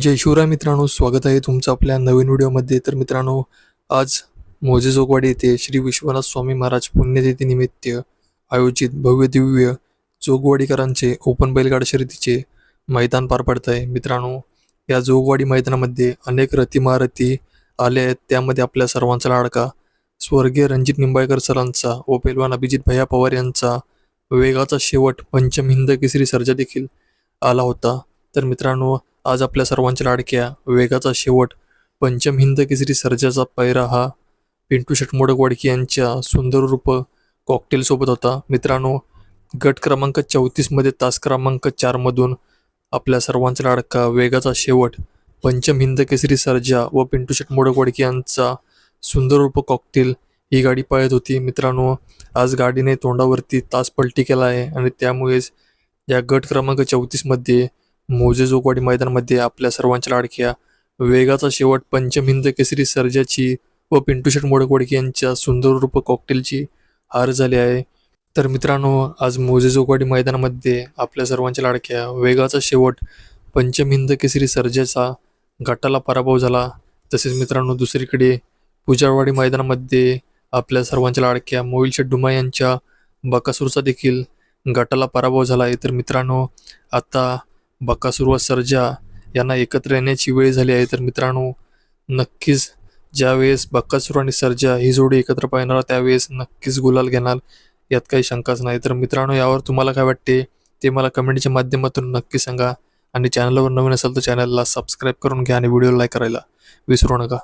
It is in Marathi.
जय शिवराय मित्रांनो स्वागत आहे तुमचं आपल्या नवीन व्हिडिओमध्ये. तर मित्रांनो आज मोजे जोगवाडी येथे श्री विश्वनाथ स्वामी महाराज पुण्यतिथीनिमित्त आयोजित भव्य दिव्य जोगवाडीकरांचे ओपन बैलगाड शर्यतीचे मैदान पार पडत आहे मित्रांनो या जोगवाडी मैदानामध्ये अनेक रथी महारथी आले आहेत. त्यामध्ये आपल्या सर्वांचा लाडका स्वर्गीय रणजित निंबाळकर सरांचा व पेलवान अभिजित भैया पवार यांचा वेगाचा शेवट पंचम हिंद केसरी सर्जा देखील आला होता. तर मित्रांनो आज आपल्या सर्वांच्या लाडक्या वेगाचा शेवट पंचम हिंद केसरी सर्जाचा पैरा हा पिंटू षटमोडक वाडकी यांच्या सुंदर रूप कॉकटेलसोबत होता. मित्रांनो गट क्रमांक चौतीसमध्ये तास क्रमांक चारमधून आपल्या सर्वांचा लाडका वेगाचा शेवट पंचम हिंद केसरी सर्जा व पिंटू षटमोडक वाडकी यांचा सुंदर रूप कॉकटेल ही गाडी पळत होती. मित्रांनो आज गाडीने तोंडावरती तास पलटी केला आहे आणि त्यामुळेच या गट क्रमांक चौतीसमध्ये मोजे जोगवाडी मैदानामध्ये आपल्या सर्वांच्या लाडक्या. वेगाचा शेवट पंचम हिंद केसरी सर्जाची व पिंटू शेट मोडकवडकी यांच्या सुंदर रूप कॉकटेलची हार झाली आहे. तर मित्रांनो आज मोजे जोगवाडी मैदानामध्ये आपल्या सर्वांच्या लाडक्या. वेगाचा शेवट पंचम हिंद केसरी सर्जाचा गटाला पराभव झाला. तसेच मित्रांनो दुसरीकडे पुजारवाडी मैदानामध्ये आपल्या सर्वांच्या लाडक्या मोहिल डुमा यांच्या बकासूरचा देखील गटाला पराभव झाला आहे. तर मित्रांनो आता बकासूर व सर्जा यांना एकत्र येण्याची वेळ झाली आहे. तर मित्रांनो नक्कीच ज्यावेळेस बक्कासूर आणि सर्जा ही जोडी एकत्र पाहणार त्यावेळेस नक्कीच गुलाल घेणार यात काही शंकाच नाही. तर मित्रांनो यावर तुम्हाला काय वाटते ते मला कमेंटच्या माध्यमातून नक्की सांगा. आणि चॅनलवर नवीन असेल तर चॅनलला सबस्क्राईब करून घ्या आणि व्हिडिओ लाईक करायला विसरू नका.